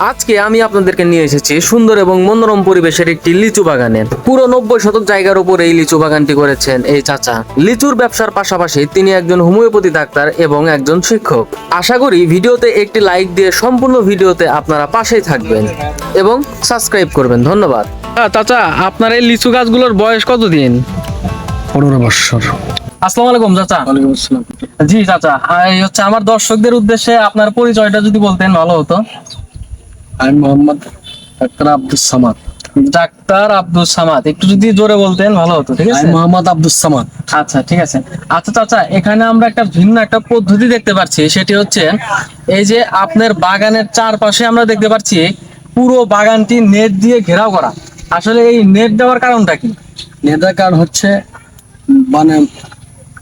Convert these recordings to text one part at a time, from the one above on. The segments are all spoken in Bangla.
আজকে আমি আপনাদেরকে নিয়ে এসেছি সুন্দর এবং মনোরম পরিবেশের একটি লিচু বাগানে। পুরো নব্বই শতক জায়গার উপর এই লিচু বাগানটি করেছেন এই চাচা। লিচুর ব্যবসার পাশাপাশি তিনি একজন হোমিওপ্যাথি ডাক্তার এবং একজন শিক্ষক। আশা করি ভিডিওতে একটি লাইক দিয়ে সম্পূর্ণ ভিডিওতে আপনারা পাশেই থাকবেন এবং সাবস্ক্রাইব করবেন। ধন্যবাদ। চাচা আপনার এই লিচু গাছগুলোর বয়স কতদিন? পনেরো বৎসর আসসালামু আলাইকুম চাচা। ওয়ালাইকুম আসসালাম। জি চাচা। এই হচ্ছে আমার দর্শকদের উদ্দেশ্যে আপনার পরিচয়টা যদি বলতেন ভালো হতো। আমি মোহাম্মদ ডাক্তার আব্দুল সামাদ। ডাক্তার আব্দুল সামাদ। একটু যদি জোরে বলতেন ভালো হতো ঠিক আছে? মোহাম্মদ আব্দুল সামাদ। আচ্ছা ঠিক আছে। আচ্ছা চাচা এখানে আমরা একটা ভিন্ন একটা পদ্ধতি দেখতে পাচ্ছি। সেটি হচ্ছে এই যে আপনার বাগানের চারপাশে আমরা দেখতে পাচ্ছি পুরো বাগানটি নেট দিয়ে ঘেরাও করা। আসলে এই নেট দেওয়ার কারণটা কি? নেতার কারণ হচ্ছে মানে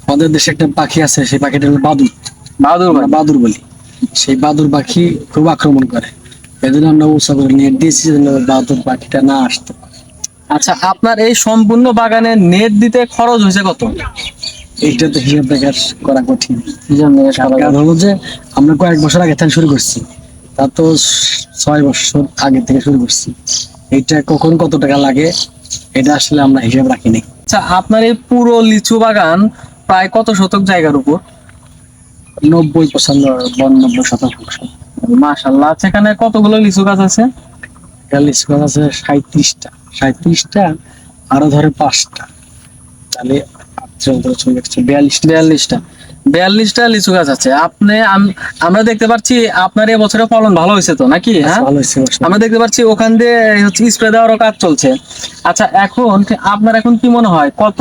আমাদের দেশে একটা পাখি আছে সেই পাখিটা হলো বাদুর। বাহাদুর ভাই বাদুর বলি। সেই বাদুর পাখি খুব আক্রমণ করে। আমরা নেট দিয়েছি যেন বাদুর পাখিটা না আসতে আচ্ছা আপনার এই সম্পূর্ণ বাগানে নেট দিতে খরচ হয়েছে কত? এইটা তো হিসাব করা কঠিন। কারণ হলো যে আমরা কয়েক বছর আগে থেকে শুরু করছি। তা তো ছয় বছর আগে থেকে শুরু করছি। এইটা কখন কত টাকা লাগে এটা আসলে আমরা হিসাব রাখিনি আচ্ছা আপনার এই পুরো লিচু বাগান প্রায় কত শতক জায়গার উপর? নব্বই পঁচানব্বই নব্বই শতাংশ। মাশাল্লাহ এখানে কতগুলো লিচু গাছ আছে? চল্লিশ গাছ আছে সাঁত্রিশটা সাঁত্রিশটা আরও ধরে পাঁচটা। তাহলে আটচল্লিশ ধরে চলে যাচ্ছে বিয়াল্লিশটা। বিয়াল্লিশটা। বিয়াল্লিশটা লিচু গাছ আছে। আপনি আমরা দেখতে পাচ্ছি আপনার এবছরে ফলন ভালো হয়েছে তো নাকি? হ্যাঁ এবছর। আমরা দেখতে পাচ্ছি ওখান দিয়ে হচ্ছে স্প্রে দেওয়ারও কাজ চলছে। আচ্ছা এখন আপনার এখন কি মনে হয়? কত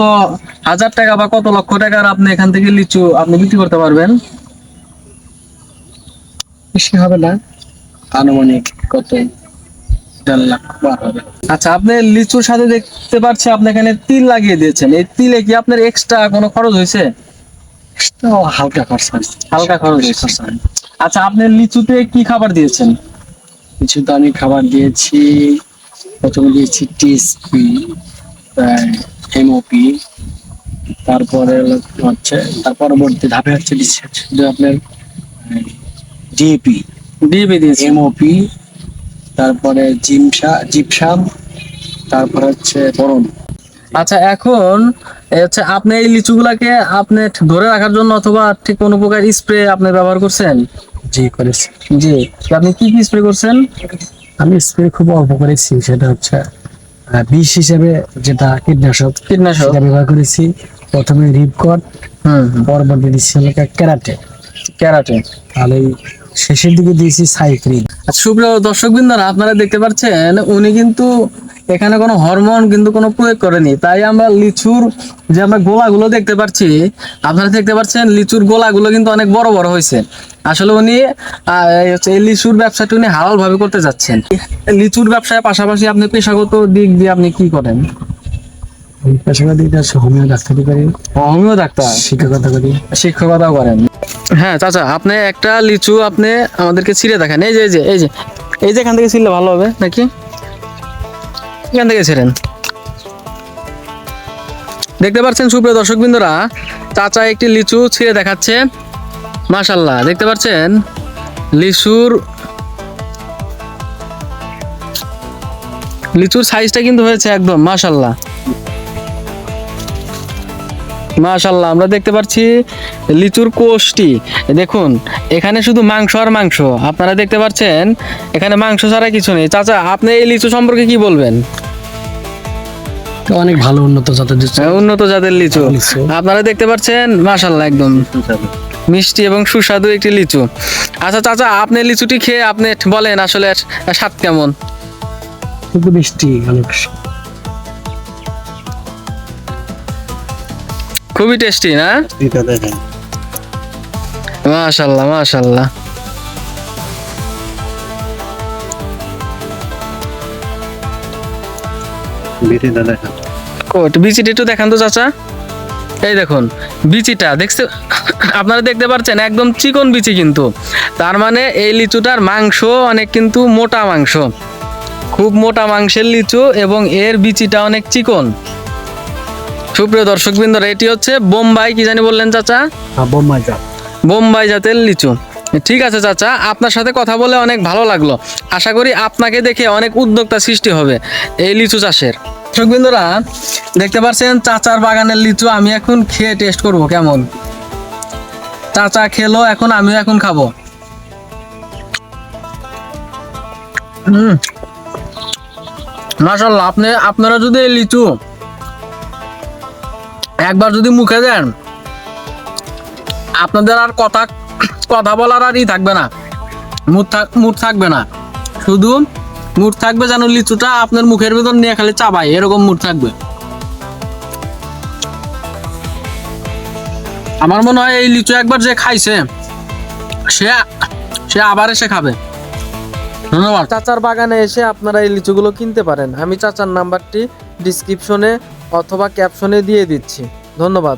হাজার টাকা বা কত লক্ষ টাকার আপনি এখান থেকে লিচু আপনি বিক্রি করতে পারবেন? বেশি হবে না। আনুমানিক কত? দেড় লাখ বার হবে। আচ্ছা আপনি লিচুর সাথে দেখতে পাচ্ছি আপনি এখানে তিল লাগিয়ে দিয়েছেন। এই তিলে কি আপনার এক্সট্রা কোনো খরচ হয়েছে? হালকা খরচা হয়েছে। হালকা খরচ হয়েছে। আচ্ছা আপনি লিচুতে কি খাবার দিয়েছেন? কিছু তো আমি খাবার দিয়েছি প্রথমে দিয়েছি টিএসপি এমওপি তারপরে হচ্ছে তার পরবর্তী ধাপে হচ্ছে হচ্ছে যে আপনার ডিএপি ডিএপি দিয়েছেন এমওপি তারপরে জিমসা জিপসাম তারপরে হচ্ছে বরণ। আচ্ছা এখন হচ্ছে আপনি এই লিচুগুলাকে আপনি ধরে রাখার জন্য অথবা ঠিক কোনো প্রকার স্প্রে আপনি ব্যবহার করছেন? জি করেছি। জি আপনি কি কি স্প্রে করছেন? আমি স্প্রে খুব অল্প করেছি সেটা হচ্ছে বিষ হিসেবে যেটা কীটনাশক কীটনাশক। ব্যবহার করেছি। প্রথমে রিপকট পরবর্তী দিচ্ছি ক্যারাটে। ক্যারাটে। তাহলে শেষের দিকে দিয়েছি সাইক্রিন। সুপ্রিয় দর্শক বিন্দুরা আপনারা দেখতে পাচ্ছেন, উনি কিন্তু এখানে কোনো হরমোন কিন্তু কোনো প্রয়োগ করেনি। তাই আমরা লিচুর যে আমরা গোলাগুলো দেখতে পাচ্ছি, আপনারা দেখতে পাচ্ছেন লিচুর গোলাগুলো কিন্তু অনেক বড় বড় হয়েছে। আসলে উনি এই লিচুর ব্যবসাটা উনি হালাল ভাবে করতে যাচ্ছেন। লিচুর ব্যবসায় পাশাপাশি আপনি পেশাগত দিক দিয়ে আপনি কি করেন? পেশাগত দিকটা হোমিও ডাক্তারি করি। Homeo doctor? শিক্ষকতা করি। শিক্ষকতাও করেন? হ্যাঁ চাচা আপনি একটা লিচু আপনি আমাদেরকে ছিঁড়ে দেখেন। এই যে এই যে এই যে এই যে এখান থেকে ছিঁড়লে ভালো হবে নাকি? এখান থেকে ছিঁড়েন। দেখতে পাচ্ছেন সুপ্রিয় দর্শক বিন্দুরা চাচা একটি লিচু ছিঁড়ে দেখাচ্ছে। মাশাল্লাহ দেখতে পাচ্ছেন? লিচুর লিচুর সাইজটা কিন্তু হয়েছে একদম মাশাল্লাহ মাশাল্লাহ আমরা দেখতে পাচ্ছি লিচুর কোষটি দেখুন এখানে শুধু মাংস আর মাংস আপনারা দেখতে পাচ্ছেন এখানে মাংস ছাড়া কিছু নেই। চাচা আপনি এই লিচু সম্পর্কে কি বলবেন? অনেক ভালো উন্নত জাতের হ্যাঁ, উন্নত জাতের লিচু। আপনারা দেখতে পাচ্ছেন মাশাল্লাহ একদম মিষ্টি এবং সুস্বাদু একটি লিচু। আচ্ছা চাচা আপনি লিচুটি খেয়ে আপনি বলেন আসলে স্বাদ কেমন? মিষ্টি অনেক খুবই টেস্টি না? মাশাল্লাহ মাশাল্লাহ। বিটিটা দেখেন। কোট বিচিটা একটু দেখান তো চাচা। এই দেখুন বিচিটা দেখতে আপনারা দেখতে পাচ্ছেন একদম চিকন বিচি কিন্তু। তার মানে এই লিচুটার মাংস অনেক কিন্তু মোটা মাংস। খুব মোটা মাংসের লিচু এবং এর বিচিটা অনেক চিকন। সুপ্রিয় দর্শক দর্শকবৃন্দরা এটি হচ্ছে বোম্বাই কি জানি বললেন চাচা? বোম্বাই জাত। বোম্বাই জাতের লিচু। ঠিক আছে চাচা আপনার সাথে কথা বলে অনেক ভালো লাগল। আশা করি আপনাকে দেখে অনেক উদ্যোক্তা সৃষ্টি হবে এই লিচু চাষের। দর্শক বিন্দুরা দেখতে পাচ্ছেন চাচার বাগানের লিচু আমি এখন খেয়ে টেস্ট করব কেমন? চাচা খেলো এখন আমিও এখন খাব। হুম। মাশাল্লাহ আপনি আপনারা যদি এই লিচু একবার যদি মুখে দেন, আপনাদের আর কথা কথা বলার আর ই থাকবে না। মুড থাকবে না। শুধু মুড থাকবে যেন লিচুটা আপনার মুখের ভিতর নিয়ে খালি চাবাই এরকম মুড থাকবে। আমার মনে হয় এই লিচু একবার যে খাইছে, সে সে আবার এসে খাবে। ধন্যবাদ। চাচার বাগানে এসে আপনারা এই লিচুগুলো কিনতে পারেন। আমি চাচার নাম্বারটি ডিসক্রিপশনে অথবা ক্যাপশনে দিয়ে দিচ্ছি। ধন্যবাদ।